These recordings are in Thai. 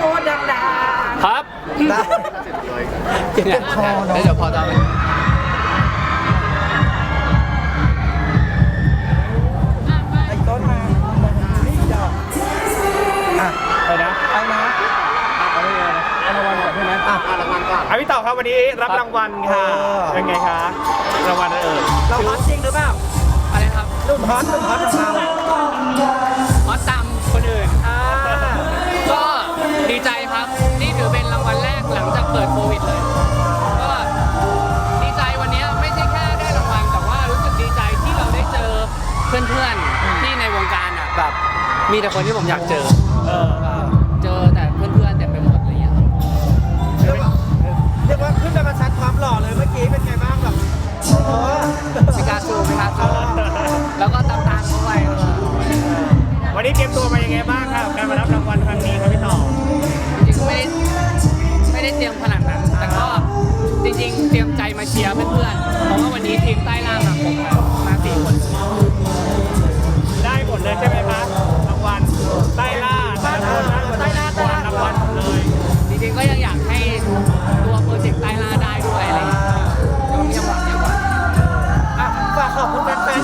พูดดังครับได้เก็บเก็บคอเนาะแล้วเดี๋ยวพอตอนไอ้ต้นมานี่ดอกอะไปนะไปนะเอาไม่เลยนะเอารางวัลก่อนใช่ไหมอะอะพี่ต่อครับวันนี้รับรางวัลค่ะเออเป็นไงคะรางวัลอะไรเอ่ยเราฮอตจริงหรือเปล่าอะไรครับหนุ่มฮอตหนุ่มฮอตของเราฮอตตามคนอื่นอ่าก็ ดีใจครับ นี่ถือเป็นรางวัลแรกหลังจากเปิดโควิดเลย ก็ดีใจวันนี้ไม่ใช่แค่ได้รางวัลแต่ว่ารู้สึกดีใจที่เราได้เจอเพื่อนๆที่ในวงการอะแบบมีแต่คนที่ผมอยากเจอ เออ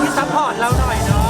ที่ซัพพอร์ตเราหน่อยเนาะ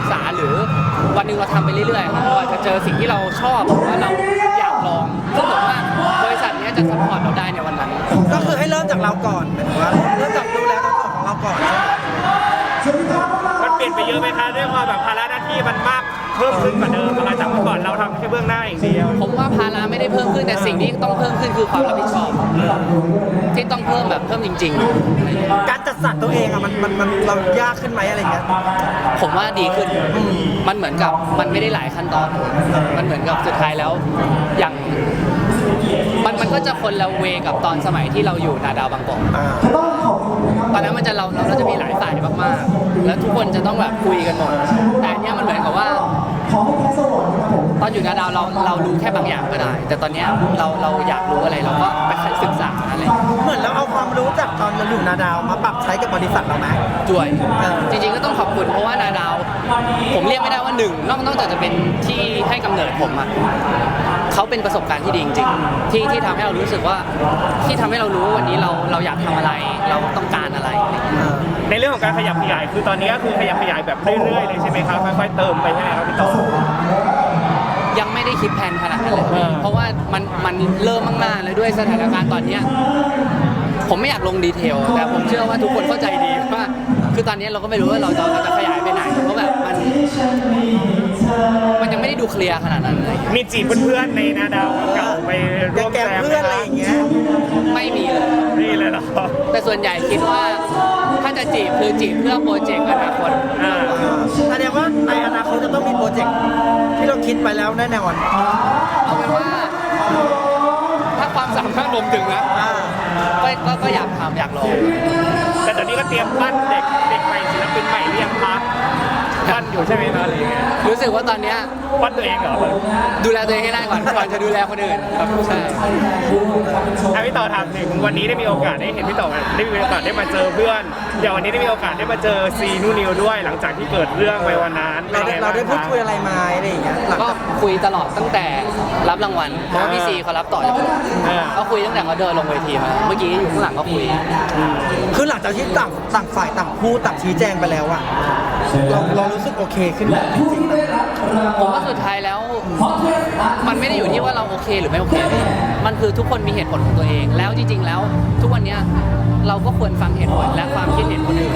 ศึกษาหรือวันหนึ่งเราทำไปเรื่อยๆครับเราอาจจะเจอสิ่งที่เราชอบหรือว่าเราอยากลองซึ่งผมว่าบริษัทเนี้ยจะซัพพอร์ตเราได้ในวันนั้นก็คือให้เริ่มจากเราก่อนหมายถึงว่าเริ่มจากดูแลตัวของเราก่อนมันเปลี่ยนไปเยอะไหมคะด้วยความแบบภาระหน้าที่มันมากเพิ่มขึ้นกว่าเดิมนะคะจากเมื่อก่อนเราทำแค่เบื้องหน้าอย่างเดียวผมว่าภาระไม่ได้เพิ่มขึ้นแต่สิ่งที่ต้องเพิ่มขึ้นคือความรับผิดชอบที่ต้องเพิ่มแบบเพิ่มจริง การจัดสรรตัวเองอะมันมันมันเรายากขึ้นไหมอะไรเงี้ย ๆ ผมว่าดีขึ้น มันเหมือนกับมันไม่ได้หลายขั้นตอน มันเหมือนกับสุดท้ายแล้ว อย่าง มันมันก็จะคนละเวกับตอนสมัยที่เราอยู่นาดาวบางกอกอ่าตอนนั้นมันจะเราเราเราจะมีหลายฝ่ายมากๆ แล้วทุกคนจะต้องแบบคุยกันหมด แต่อันเนี้ยมันเหมือนกับว่า ตอนอยู่นาดาวเราเรารู้แค่บางอย่างก็ได้ แต่ตอนเนี้ยเราเราอยากรู้อะไรเราก็ไปศึกษาอะไรเหมือนเราเอาความรู้จากตอนเราอยู่นาดาวมาปรับใช้กับบริษัทเราไหมด้วยเออจริงๆก็ต้องขอบคุณเพราะว่านาดาว ผมเรียกไม่ได้ว่าหนึ่งนอกนอกจากจะเป็นที่ให้กำเนิดผมอะเขาเป็นประสบการณ์ที่ดีจริงๆที่ที่ทำให้เรารู้สึกว่าที่ทำให้เรารู้ว่าวันนี้เราเราอยากทำอะไร เราต้องการอะไรอ่า ในเรื่องของการขยับขยายคือตอนนี้ก็คือขยับขยายแบบเรื่อยๆเลยใช่ไหมครับค่อยๆเติมไปใช่ไหมครับพี่ต่อยังไม่ได้คิดแผนขนาดนั้นเลย เออ เพราะว่ามันมันเริ่มมากๆแล้วด้วยสถานการณ์ตอนเนี้ยผมไม่อยากลงดีเทล แต่ผมเชื่อว่าทุกคนเข้าใจดีว่า คือตอนนี้เราก็ไม่รู้ว่าเราจะเราจะขยายไปไหน เพราะแบบมันมันยังไม่ได้ดูเคลียร์ขนาดนั้นเลย มีจีบเพื่อนๆในนาดาวเก่าไปร่ยัวงมแกงแซมเพื่อนอะไรอย่างเงี้ย ไม่มีเลย นี่เลยเหรอ แต่ส่วนใหญ่คิดว่าถ้า จะจีบคือจีบเพื่อโปรเจกต์อนาคตอ่าแสดงว่าในอนาคตจะต้องมีโปรเจกต์ที่เราคิดไปแล้วแน่นอนเอาเป็นว่าถ้าความสามารถรวมถึงนะอ่าก็ก็ก็อยากทำอยากลองแต่ตอนนี้ก็เตรียมปั้นเด็กเด็กใหม่ศิลปินใหม่เรียงพัก ปั้นอยู่ใช่ไหมครับอะไรอย่างเงี้ยรู้สึกว่าตอนเนี้ยปั้นตัวเองเหรอดูแลตัวเองให้ได้ก่อนก่อนจะดูแลคนอื่นครับใช่อะพี่ต่อถามถึงวันนี้ได้มีโอกาสได้เห็นพี่ต่อได้มีโอกาสได้มาเจอเพื่อนเดี๋ยววันนี้ได้มีโอกาสได้มาเจอซีนูนิวด้วย หลังจากที่เกิดเรื่องไปวันนั้นเราได้ป็นงเราได้บ้งพูดคุยอะไรมาอะไรอย่างเงี้ยหลังก็จากคุยตลอดตั้งแต่รับรางวัลเพราะว่าพี่ซีเขารับต่อจากผมอ่าก็คุยตั้งแต่เขาเดินลงเวทีมาเมื่อกี้อยู่ข้างหลังก็คุย คือหลังจากที่ต่างต่างฝ่ายต่างพูดต่างชี้แจงไปแล้วอะ เราเรารู้สึกโอเคขึ้นไหมจริงๆนะผมว่าสุดท้ายแล้ว มันไม่ได้อยู่ที่ว่าเราโอเคหรือไม่โอเค มันคือทุกคนมีเหตุผลของตัวเอง แล้วจริง ๆ แล้ว ทุกวันเนี้ยเราก็ควรฟังเหตุผลและความคิดเห็นคนอื่น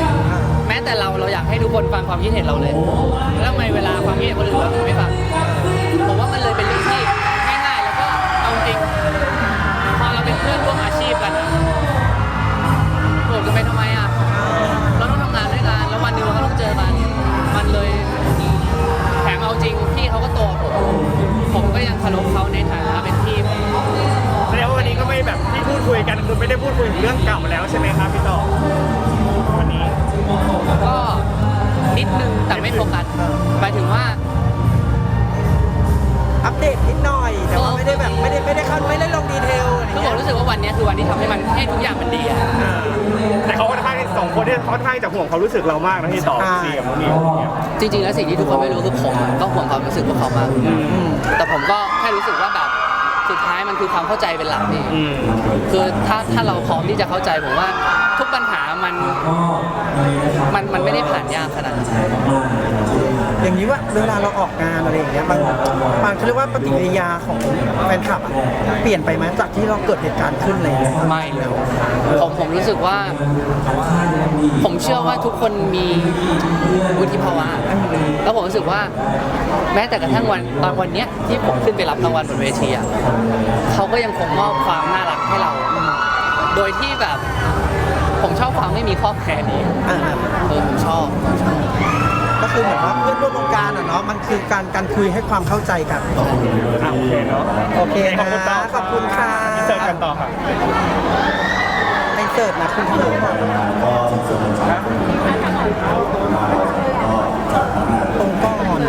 แม้แต่เราเราอยากให้ทุกคนฟังความคิดเห็นเราเลย แล้วทำไมเวลาความคิดเห็นคนอื่นเราถึงไม่ฟัง ผมว่ามันเลยเป็นเรื่องที่ง่ ดนึงแต่ไม่โฟกัสหมายถึงว่า อัปเดตนิดหน่อย แต่ว่าไม่ได้แบบไม่ได้ไม่ได้เข้าไม่ได้ลงดีเทลอะไรคือผเงี้มยรู้สึกว่าวันนี้คือวันที่ทำให้มันให้ทุกอย่างมันดีอะแต่เขาค่อนข้างสองคนที่ค่อนข้างจะห่วงความรู้สึกเรามากนะที่ต่อซีกับนูนิวอย่างเงี้ยจริง ๆ แล้วสิ่งที่ทุกคนไม่รู้คือผมอะก็ห่วงความรู้สึกพวกเขามากแต่ผมก็แค่รู้สึกว่าแบบสุดท้ายมันคือความเข้าใจเป็นหลักนี่ อืม คือถ้าถ้าเราพร้อมที่จะเข้าใจผมว่าทุกปัญหา มันมันมันไม่ได้ผ่านยากขนาดนั้นอย่างนี้ว่าเวลาเราออกงานอะไรอย่างเงี้ยบางบางเขาเรียกว่าปฏิกิริยาของแฟนคลับอะเปลี่ยนไปไหมจากที่เราเกิดเหตุการณ์ขึ้นอะไรอย่างเงี้ยไม่เลยผมผมรู้สึกว่า ผมเชื่อว่าทุกคนมีวุฒิภาวะ แล้วผมรู้สึกว่า แม้แต่กระทั่งวันตอนวันเนี้ยที่ผมขึ้นไปรับรางวัลบนเวทีอะเขาก็ยังคงมอบความน่ารักให้เรา โดยที่แบบ ผมชอบความไม่มีข้อแม้นี้อ่าเออผมชอบก็คือเหมือนว่าเพื่อนร่วมวงการอะเนาะมันคือการการคุยให้ความเข้าใจกันโอเคเนาะโอเคขอบคุณนะขอบคุณค่ะอเสิกันต่อค่ะไอเสิร์ตนะคุณเถิดตรงก้อน